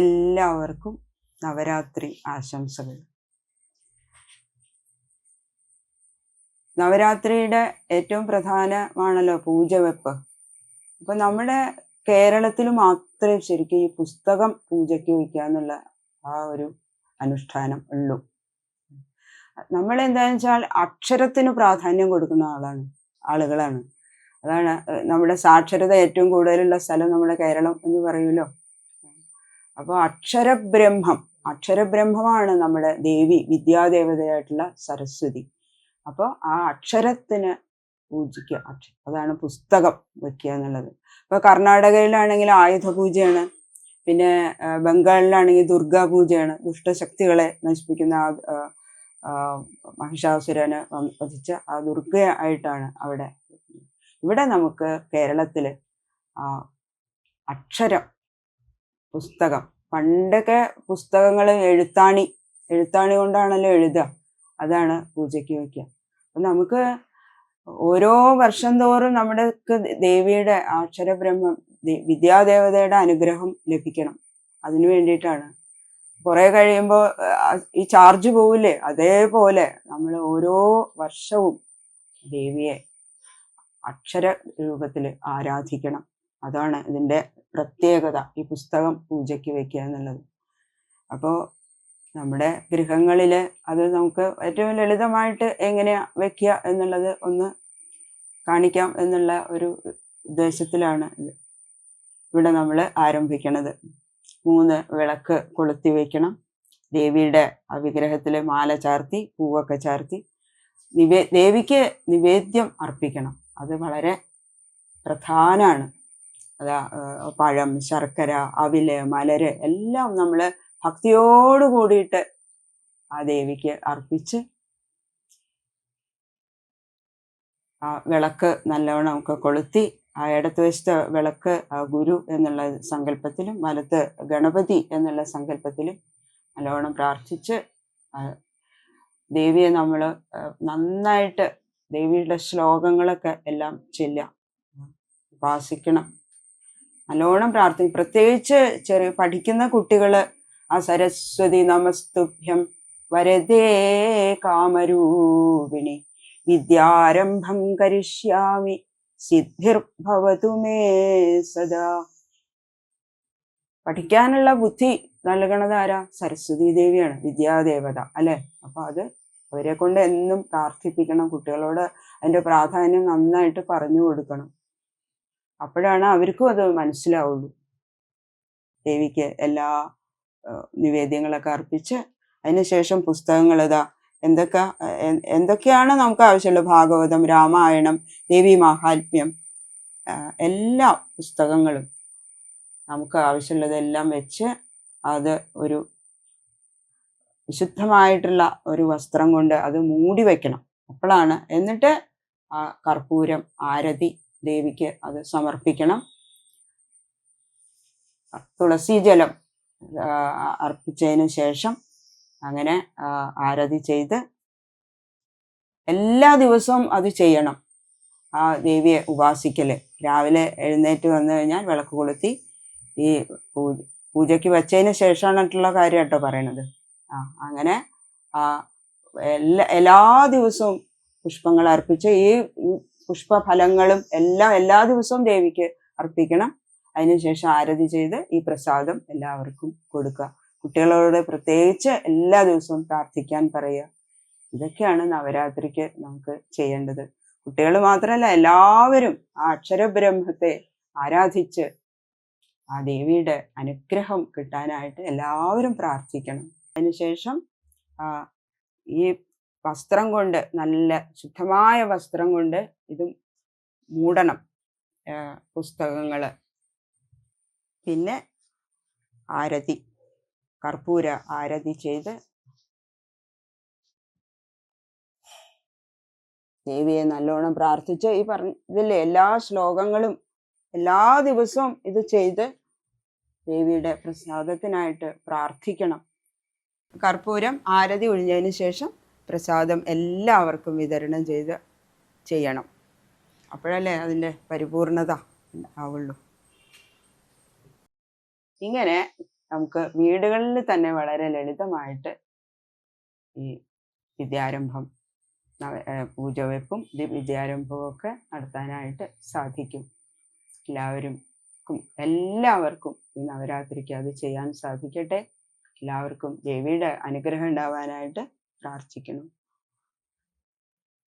എല്ലാവർക്കും നവരാത്രി ആശംസകൾ. നവരാത്രിയുടെ ഏറ്റവും പ്രധാനമാണല്ലോ പൂജവെപ്പ്. അപ്പൊ നമ്മുടെ കേരളത്തിൽ മാത്രമേ ശരിക്കും ഈ പുസ്തകം പൂജയ്ക്ക് വയ്ക്കുക എന്നുള്ള ആ ഒരു അനുഷ്ഠാനം ഉള്ളൂ. നമ്മൾ എന്താണെന്ന് വെച്ചാൽ അക്ഷരത്തിന് പ്രാധാന്യം കൊടുക്കുന്ന ആളാണ് ആളുകളാണ്. അതാണ് നമ്മുടെ സാക്ഷരത ഏറ്റവും കൂടുതലുള്ള സ്ഥലം നമ്മുടെ കേരളം എന്ന് പറയുമല്ലോ. അപ്പോൾ അക്ഷരബ്രഹ്മം. അക്ഷരബ്രഹ്മമാണ് നമ്മുടെ ദേവി വിദ്യാദേവതയായിട്ടുള്ള സരസ്വതി. അപ്പോൾ ആ അക്ഷരത്തിന് പൂജിക്കുക. അതാണ് പുസ്തകം വയ്ക്കുക എന്നുള്ളത്. ഇപ്പോൾ കർണാടകയിലാണെങ്കിൽ ആയുധ പൂജയാണ് പിന്നെ ബംഗാളിലാണെങ്കിൽ ദുർഗാ പൂജയാണ് ദുഷ്ടശക്തികളെ നശിപ്പിക്കുന്ന ആ, മഹിഷാസുരനെ വധിച്ച ആ ദുർഗ ആയിട്ടാണ് അവിടെ. ഇവിടെ നമുക്ക് കേരളത്തിൽ അക്ഷരം പുസ്തകം. പണ്ടൊക്കെ പുസ്തകങ്ങൾ എഴുത്താണി. എഴുത്താണി കൊണ്ടാണല്ലോ എഴുതുക. അതാണ് പൂജയ്ക്ക് വയ്ക്കുക. അപ്പം നമുക്ക് ഓരോ വർഷം തോറും നമ്മുടെ ദേവിയുടെ അക്ഷരബ്രഹ്മം വിദ്യാദേവതയുടെ അനുഗ്രഹം ലഭിക്കണം. അതിനു വേണ്ടിയിട്ടാണ്. കുറെ കഴിയുമ്പോൾ ഈ ചാർജ് പോവില്ലേ? അതേപോലെ നമ്മൾ ഓരോ വർഷവും ദേവിയെ അക്ഷര രൂപത്തിൽ ആരാധിക്കണം. അതാണ് ഇതിന്റെ പ്രത്യേകത ഈ പുസ്തകം പൂജയ്ക്ക് വയ്ക്കുക എന്നുള്ളത്. അപ്പോൾ നമ്മുടെ ഗൃഹങ്ങളിൽ അത് നമുക്ക് ഏറ്റവും ലളിതമായിട്ട് എങ്ങനെയാണ് വയ്ക്കുക എന്നുള്ളത് ഒന്ന് കാണിക്കാം എന്നുള്ള ഒരു ഉദ്ദേശത്തിലാണ് ഇവിടെ നമ്മൾ ആരംഭിക്കണത്. മൂന്ന് വിളക്ക് കൊളുത്തി വയ്ക്കണം. ദേവിയുടെ ആ വിഗ്രഹത്തിൽ മാല ചാർത്തി പൂവൊക്കെ ചാർത്തി നിവേ ദേവിക്ക് നിവേദ്യം അർപ്പിക്കണം. അത് വളരെ പ്രധാനമാണ്. അതാ പഴം ശർക്കര അവിൽ മലര് എല്ലാം നമ്മൾ ഭക്തിയോട് കൂടിയിട്ട് ആ ദേവിക്ക് അർപ്പിച്ച് ആ വിളക്ക് നല്ലവണ്ണം ഒക്കെ കൊളുത്തി ആ ഇടത്ത് വശത്തെ വിളക്ക് ഗുരു എന്നുള്ള സങ്കല്പത്തിലും വലത്ത് ഗണപതി എന്നുള്ള സങ്കല്പത്തിലും നല്ലവണ്ണം പ്രാർത്ഥിച്ച് ദേവിയെ നമ്മൾ നന്നായിട്ട് ദേവിയുടെ ശ്ലോകങ്ങളൊക്കെ എല്ലാം ചെല്ലാം ഉപാസിക്കണം. നല്ലോണം പ്രാർത്ഥിക്കും പ്രത്യേകിച്ച് ചെറിയ പഠിക്കുന്ന കുട്ടികൾ ആ സരസ്വതി നമസ്തുഭ്യം വരദേ കാമരൂപിണി വിദ്യാരംഭം കരിഷ്യാമി സിദ്ധിർഭവതു മേ സദാ. പഠിക്കാനുള്ള ബുദ്ധി നൽകണത് ആരാ? സരസ്വതി ദേവിയാണ് വിദ്യാദേവത അല്ലെ? അപ്പൊ അത് അവരെ കൊണ്ട് എന്നും പ്രാർത്ഥിപ്പിക്കണം കുട്ടികളോട് അതിന്റെ പ്രാധാന്യം നന്നായിട്ട് പറഞ്ഞു കൊടുക്കണം. അപ്പോഴാണ് അവർക്കും അത് മനസ്സിലാവുള്ളൂ. ദേവിക്ക് എല്ലാ നിവേദ്യങ്ങളൊക്കെ അർപ്പിച്ച് അതിനുശേഷം പുസ്തകങ്ങൾ ഇതാ എന്തൊക്കെ എന്തൊക്കെയാണ് നമുക്ക് ആവശ്യമുള്ളത്? ഭാഗവതം രാമായണം ദേവി മാഹാത്മ്യം എല്ലാ പുസ്തകങ്ങളും നമുക്ക് ആവശ്യമുള്ളതെല്ലാം വെച്ച് അത് ഒരു വിശുദ്ധമായിട്ടുള്ള ഒരു വസ്ത്രം കൊണ്ട് അത് മൂടി വയ്ക്കണം അപ്പോഴാണ് എന്നിട്ട് ആ കർപ്പൂരം ആരതി ദേവിക്ക് അത് സമർപ്പിക്കണം. തുളസി ജലം അർപ്പിച്ചതിന് ശേഷം അങ്ങനെ ആരതി ചെയ്ത് എല്ലാ ദിവസവും അത് ചെയ്യണം. ആ ദേവിയെ ഉപാസിക്കൽ. രാവിലെ എഴുന്നേറ്റ് വന്നു കഴിഞ്ഞാൽ വിളക്ക് കൊളുത്തി ഈ പൂജ പൂജയ്ക്ക് വെച്ചതിന് ശേഷമായിട്ടുള്ള കാര്യം കേട്ടോ പറയണത്. ആ അങ്ങനെ ആ എല്ലാ എല്ലാ ദിവസവും പുഷ്പങ്ങൾ അർപ്പിച്ച് ഈ പുഷ്പഫലങ്ങളും എല്ലാം എല്ലാ ദിവസവും ദേവിക്ക് അർപ്പിക്കണം. അതിനുശേഷം ആരതി ചെയ്ത് ഈ പ്രസാദം എല്ലാവർക്കും കൊടുക്കുക. കുട്ടികളോട് പ്രത്യേകിച്ച് എല്ലാ ദിവസവും പ്രാർത്ഥിക്കാൻ പറയുക. ഇതൊക്കെയാണ് നവരാത്രിക്ക് നമുക്ക് ചെയ്യേണ്ടത്. കുട്ടികൾ മാത്രമല്ല എല്ലാവരും ആ അക്ഷരബ്രഹ്മത്തെ ആരാധിച്ച് ആ ദേവിയുടെ അനുഗ്രഹം കിട്ടാനായിട്ട് എല്ലാവരും പ്രാർത്ഥിക്കണം. അതിനുശേഷം ഈ വസ്ത്രം കൊണ്ട് നല്ല ശുദ്ധമായ വസ്ത്രം കൊണ്ട് ഇത് മൂടണം പുസ്തകങ്ങൾ പിന്നെ ആരതി കർപ്പൂര ആരതി ചെയ്ത് ദേവിയെ നല്ലോണം പ്രാർത്ഥിച്ച് ഈ പറഞ്ഞ ഇതിലെ എല്ലാ ശ്ലോകങ്ങളും എല്ലാ ദിവസവും ഇത് ചെയ്ത് ദേവിയുടെ പ്രസാദത്തിനായിട്ട് പ്രാർത്ഥിക്കണം. കർപ്പൂരം ആരതി ഒഴിഞ്ഞതിന് ശേഷം പ്രസാദം എല്ലാവർക്കും വിതരണം ചെയ്ത് ചെയ്യണം. അപ്പോഴല്ലേ അതിന്റെ പരിപൂർണത ആവുള്ളൂ ഇങ്ങനെ നമുക്ക് വീടുകളിൽ തന്നെ വളരെ ലളിതമായിട്ട് ഈ വിദ്യാരംഭം പൂജവെപ്പും വിദ്യാരംഭവും ഒക്കെ നടത്താനായിട്ട് സാധിക്കും. എല്ലാവരും എല്ലാവർക്കും ഈ നവരാത്രിക്ക് അത് ചെയ്യാൻ സാധിക്കട്ടെ. എല്ലാവർക്കും ദേവിയുടെ അനുഗ്രഹം ഉണ്ടാവാനായിട്ട് പ്രാർത്ഥിക്കണം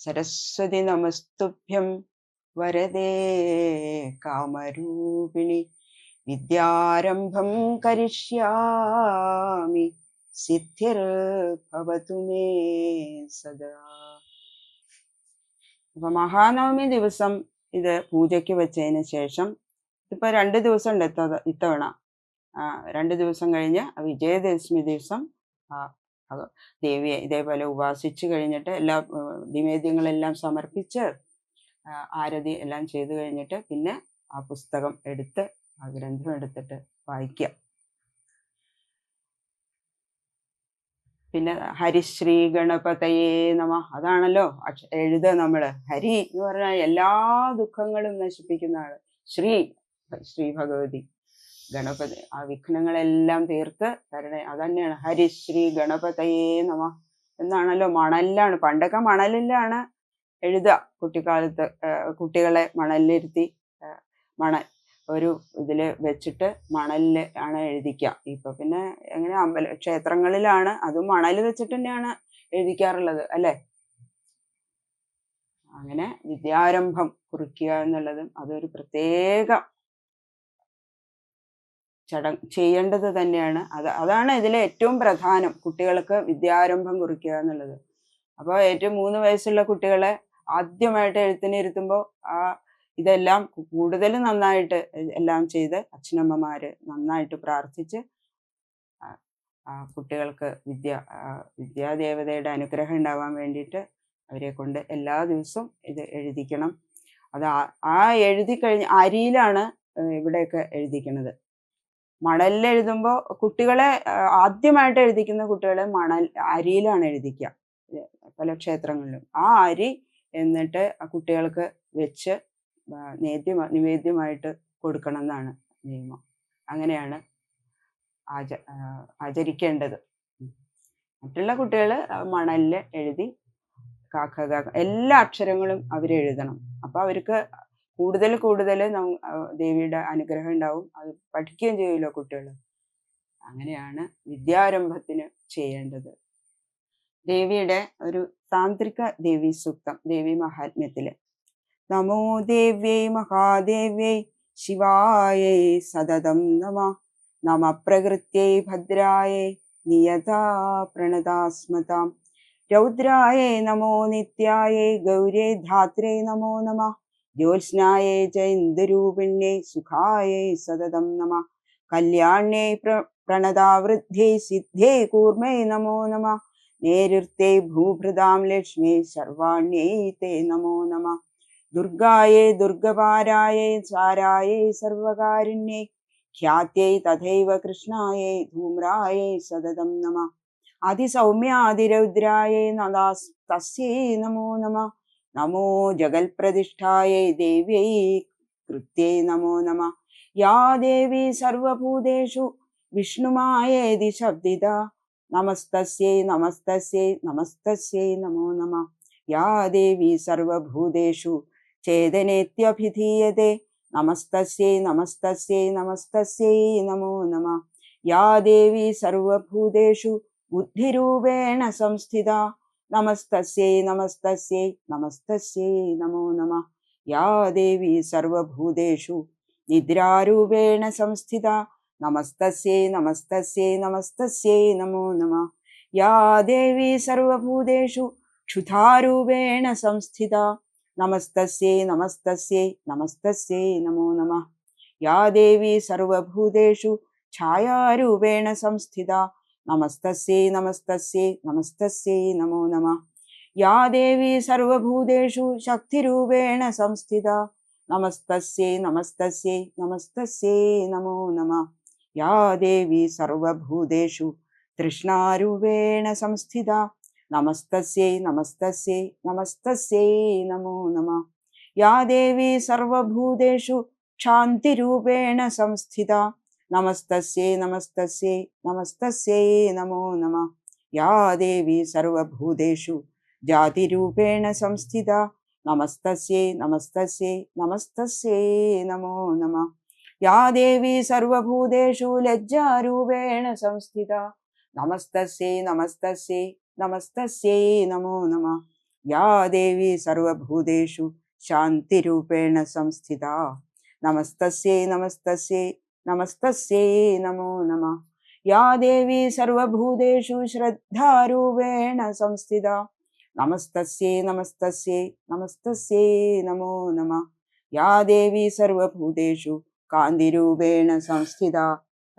സരസ്വതി നമസ്തുഭ്യം വരദേ കാമരൂപിണി വിദ്യാരംഭം കരിഷ്യാമി സിദ്ധിർഭവതു മേ സദാ. അപ്പൊ മഹാനവമി ദിവസം ഇത് പൂജയ്ക്ക് വെച്ചതിന് ശേഷം ഇപ്പൊ രണ്ട് ദിവസം ഉണ്ട് ഇത്ത- ഇത്തവണ രണ്ട് ദിവസം കഴിഞ്ഞ് വിജയദശമി ദിവസം അത് ദേവിയെ ഇതേപോലെ ഉപാസിച്ച് കഴിഞ്ഞിട്ട് എല്ലാ നിവേദ്യങ്ങളെല്ലാം സമർപ്പിച്ച് ആരതി എല്ലാം ചെയ്തു കഴിഞ്ഞിട്ട് പിന്നെ ആ പുസ്തകം എടുത്ത് ആ ഗ്രന്ഥം എടുത്തിട്ട് വായിക്കുക പിന്നെ ഹരിശ്രീ ഗണപതയേ നമ അതാണല്ലോ എഴുത നമ്മൾ ഹരി എന്ന് പറഞ്ഞാൽ എല്ലാ ദുഃഖങ്ങളും നശിപ്പിക്കുന്ന ആൾ. ശ്രീ ശ്രീ ഭഗവതി. ഗണപതി ആ വിഘ്നങ്ങളെല്ലാം തീർത്ത് തരണേ. അതന്നെയാണ്. ഹരിശ്രീ ഗണപതയേ നമ എന്നാണല്ലോ മണലിലാണ്. പണ്ടൊക്കെ മണലിലാണ് എഴുതുക. കുട്ടിക്കാലത്ത് കുട്ടികളെ മണലിലിരുത്തി മണൽ ഒരു ഇതിൽ വെച്ചിട്ട് മണലിൽ ആണ് എഴുതിക്കുക. ഇപ്പൊ പിന്നെ എങ്ങനെ അമ്പല ക്ഷേത്രങ്ങളിലാണ്. അതും മണൽ വെച്ചിട്ട് തന്നെയാണ് എഴുതിക്കാറുള്ളത് അല്ലേ? അങ്ങനെ വിദ്യാരംഭം കുറിക്കുക എന്നുള്ളതും അതൊരു പ്രത്യേക ചടങ്ങ് ചെയ്യേണ്ടത് തന്നെയാണ്. അത് അതാണ് ഇതിലെ ഏറ്റവും പ്രധാനം കുട്ടികൾക്ക് വിദ്യാരംഭം കുറിക്കുക എന്നുള്ളത്. അപ്പോൾ ഏറ്റവും മൂന്ന് വയസ്സുള്ള കുട്ടികളെ ആദ്യമായിട്ട് എഴുത്തിനിരുത്തുമ്പോൾ ആ ഇതെല്ലാം കൂടുതൽ നന്നായിട്ട് എല്ലാം ചെയ്ത് അച്ഛനമ്മമാർ നന്നായിട്ട് പ്രാർത്ഥിച്ച് കുട്ടികൾക്ക് വിദ്യ വിദ്യാദേവതയുടെ അനുഗ്രഹം ഉണ്ടാവാൻ വേണ്ടിയിട്ട് അവരെ കൊണ്ട് എല്ലാ ദിവസവും ഇത് എഴുതിക്കണം. അത് ആ എഴുതി കഴിഞ്ഞ് അരിയിലാണ് ഇവിടെയൊക്കെ എഴുതിക്കുന്നത് മണലിൽ എഴുതുമ്പോൾ കുട്ടികളെ ആദ്യമായിട്ട് എഴുതിക്കുന്ന കുട്ടികളെ മണൽ അരിയിലാണ് എഴുതിക്കുക പല ക്ഷേത്രങ്ങളിലും ആ അരി എന്നിട്ട് ആ കുട്ടികൾക്ക് വെച്ച് നേദ്യം നിവേദ്യമായിട്ട് കൊടുക്കണം എന്നാണ് നിയമം. അങ്ങനെയാണ് ആച ആചരിക്കേണ്ടത്. മറ്റുള്ള കുട്ടികൾ മണലിൽ എഴുതി കാക്ക എല്ലാ അക്ഷരങ്ങളും അവരെഴുതണം അപ്പൊ അവർക്ക് കൂടുതൽ കൂടുതൽ ദേവിയുടെ അനുഗ്രഹം ഉണ്ടാവും. അത് പഠിക്കുകയും ചെയ്യുമല്ലോ കുട്ടികൾ. അങ്ങനെയാണ് വിദ്യാരംഭത്തിന് ചെയ്യേണ്ടത്. ദേവിയുടെ ഒരു താന്ത്രിക ദേവി സൂക്തം ദേവി മഹാത്മ്യത്തിൽ നമോ ദേവ്യൈ മഹാദേവ്യൈ ശിവായൈ സതതം നമ നമ പ്രകൃത്യൈ ഭദ്രായേ നിയതാ പ്രണതാസ്മതാം. രൗദ്രായ നമോ നിത്യായേ ഗൗരേ ധാത്രേ നമോ നമ ജ്യോത്സ്നായൈ ച ഇന്ദുരൂപിണ്യൈ സുഖായേ സതതം നമ. കല്യാണ്യേ പ്ര പ്രണതാവൃദ്ധി സിദ്ധ്യൈ കൂർമൈ നമോ നമ. നേരുത്തേ ഭൂഭൃതാം ലക്ഷ്മി സർവാണ്യൈ തേ നമോ നമ. ദുർഗായേ ദുർഗപാരായേ സാരായൈ സർവകാരുണ്യേ. ഖ്യാത്യൈ തഥൈവ കൃഷ്ണായേ ധൂമ്രായേ സതതം നമ. അതിസൗമ്യാതിരൗദ്രായേ നദാസ് തസ്യൈ നമോ നമ. നമോ ജഗൽപ്രതിഷ്ഠായൈ ദേവ്യൈ കൃത്യൈ നമോ നമ യാ ദേവി സർവഭൂതേഷു വിഷ്ണുമായേതി ശബ്ദിത നമസ്തസ്യൈ നമസ്തസ്യൈ നമസ്തസ്യൈ നമോ നമ യാ ദേവി സർവഭൂതേഷു ചേതനേത്യഭിധീയതേ നമസ്തസ്യൈ നമസ്തസ്യൈ നമസ്തസ്യൈ നമോ നമ യാ ദേവി സർവഭൂതേഷു ബുദ്ധിരൂപേണ സംസ്ഥിത നമസ്തസ്യൈ നമസ്തസ്യേ നമസ്തസ്യേ നമോ നമ യാ ദേവി സർവഭൂതേഷു നിദ്രാരൂപേണ സംസ്ഥിത നമസ്തസ്യേ നമസ്തസ്യേ നമസ്തസ്യേ നമോ നമ യാ ദേവി സർവഭൂതേഷു ക്ഷുധാരൂപേണ സംസ്ഥിത നമസ്തസ്യേ നമസ്തസ്യേ നമസ്തസ്യേ നമോ നമ യാ ദേവി സർവഭൂതേഷു ഛായാരൂപേണ സംസ്ഥിത നമസ്തസ്യൈ നമസ്തസ്യൈ നമസ്തസ്യൈ നമോ നമ. യാ ദേവി സർവഭൂതേഷു ശക്തിരൂപേണ സംസ്ഥിത. നമസ്തസ്യൈ നമസ്തസ്യൈ നമസ്തസ്യൈ നമോ നമ. യാ ദേവി സർവഭൂതേഷു തൃഷ്ണാരൂപേണ സംസ്ഥിത. നമസ്തസ്യൈ നമസ്തസ്യൈ നമസ്തസ്യൈ നമോ നമ. യാ ദേവി സർവഭൂതേഷു ക്ഷാന്തിരൂപേണ സംസ്ഥിത. നമസ്തസ്യൈ നമസ്തസ്യേ നമസ്തസ്യേ നമോ നമ യാ ദേവി സർവഭൂതേഷു ജാതിരൂപേണ സംസ്ഥിത നമസ്തസ്യേ നമസ്തസ്യേ നമസ്തസ്യേ നമോ നമ യാ ദേവി സർവഭൂതേഷു ലജ്ജാരൂപേണ സംസ്ഥിത നമസ്തസ്യേ നമസ്തസ്യേ നമസ്തസ്യേ നമോ നമ യാ ദേവി സർവഭൂതേഷു ശാന്തിരൂപേണ സംസ്ഥിത നമസ്തസ്യേ നമസ്തസ്യൈ നമസ്തസ്യൈ നമോ നമ യാ ദേവി സർവഭൂതേഷു ശ്രദ്ധാരൂപേണ സംസ്ഥിത നമസ്തസ്യൈ നമസ്തസ്യൈ നമസ്തസ്യൈ നമോ നമ യാ ദേവി സർവഭൂതേഷു കാന്തിരൂപേണ സംസ്ഥിത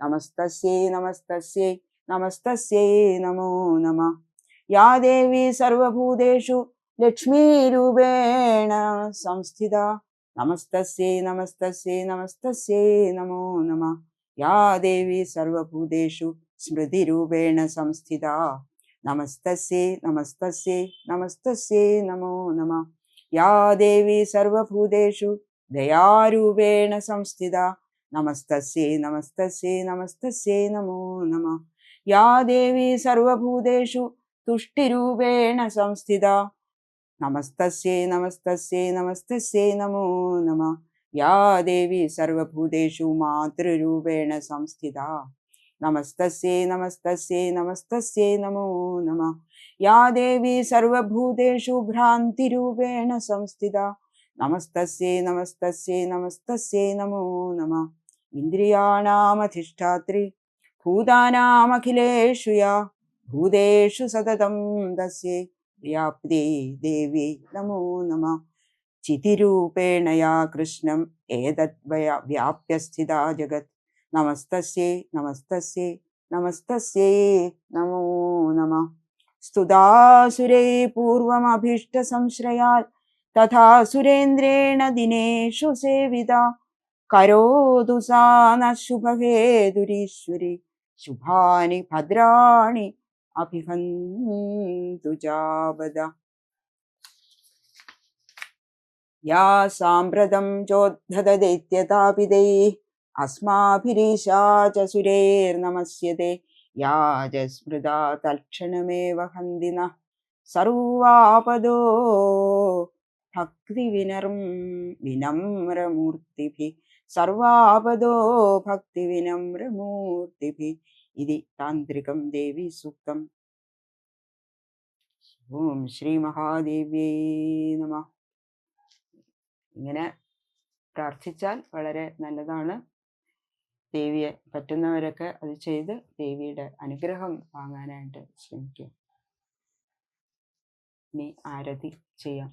നമസ്തസ്യൈ നമസ്തസ്യൈ നമസ്തസ്യൈ നമോ നമ യാ ദേവി സർവഭൂതേഷു ലക്ഷ്മീരൂപേണ സംസ്ഥിത നമസ്തസ്യൈ നമസ്തസ്യേ നമസ്തസ്യേ നമോ നമ യാ ദേവി സർവഭൂതേഷു സ്മൃതിരൂപേണ സംസ്ഥിത നമസ്തസ്യേ നമസ്തസ്യേ നമസ്തസ്യേ നമോ നമ യാ ദേവി സർവഭൂതേഷു ദയാരൂപേണ സംസ്ഥിത നമസ്തസ്യേ നമസ്തസ്യേ നമസ്തസ്യേ നമോ നമ യാ ദേവി സർവഭൂതേഷു തുഷ്ടിരൂപേണ സംസ്ഥിത നമസ്തസ്യൈ നമസ്തസ്യേ നമസ്തസ്യേ നമോ നമ യാ ദേവി സർവഭൂതേഷു മാതൃരൂപേണ സംസ്ഥിത നമസ്തസ്യേ നമസ്തസ്യേ നമസ്തസ്യേ നമോ നമ യാ ദേവി സർവഭൂതേഷു ഭ്രാന്തിരൂപേണ സംസ്ഥിത നമസ്തസ്യേ നമസ്തസ്യേ നമസ്തസ്യേ നമോ നമ ഇന്ദ്രിയാണാമധിഷ്ഠാത്രി ഭൂതാനാമഖിലേഷു യാ ഭൂതേഷു സതതം തസ്യൈ വ്യാപ്തി ദേവി നമോ നമ. ചിതിരൂപേണ യാ കൃഷ്ണം ഏതദ്വയ വ്യാപ്യസ്ഥിതാ ജഗത്. നമസ്തസ്യേ നമസ്തസ്യേ നമസ്തസ്യേ നമോ നമ. സ്തുതാസുരൈ പൂർവമഭീഷ്ടസംശ്രയാൽ തഥാ സുരേന്ദ്രേണ ദിനേഷു സേവിത. കരോതു സാ ന ശുഭഹേതുരീശ്വരി ശുഭാനി ഭദ്രാണി അഭിഹന്തു ചാപദ യാ സാമ്പ്രതം ചോദ്ധത ദൈത്യതാപിതൈ അസ്മാഭിരീശാ ച സുരേർനമസ്യതേ യാ ച സ്മൃത തൽക്ഷണമേവ ഹന്തിന സർവാപദോ ഭക്തി വിനർം വിനമ്രമൂർത്തിഭി സർവാപദോ ഭക്തി വിനമ്രമൂർത്തിഭി ഇതി താന്ത്രികം ദേവി സൂക്തം ഓം ശ്രീ മഹാദേവ്യേ നമ ഇങ്ങനെ പ്രാർത്ഥിച്ചാൽ വളരെ നല്ലതാണ്. ദേവിയെ പറ്റുന്നവരൊക്കെ അത് ചെയ്ത് ദേവിയുടെ അനുഗ്രഹം വാങ്ങാനായിട്ട് ശ്രമിക്കുക ഇനി ആരതി ചെയ്യാം.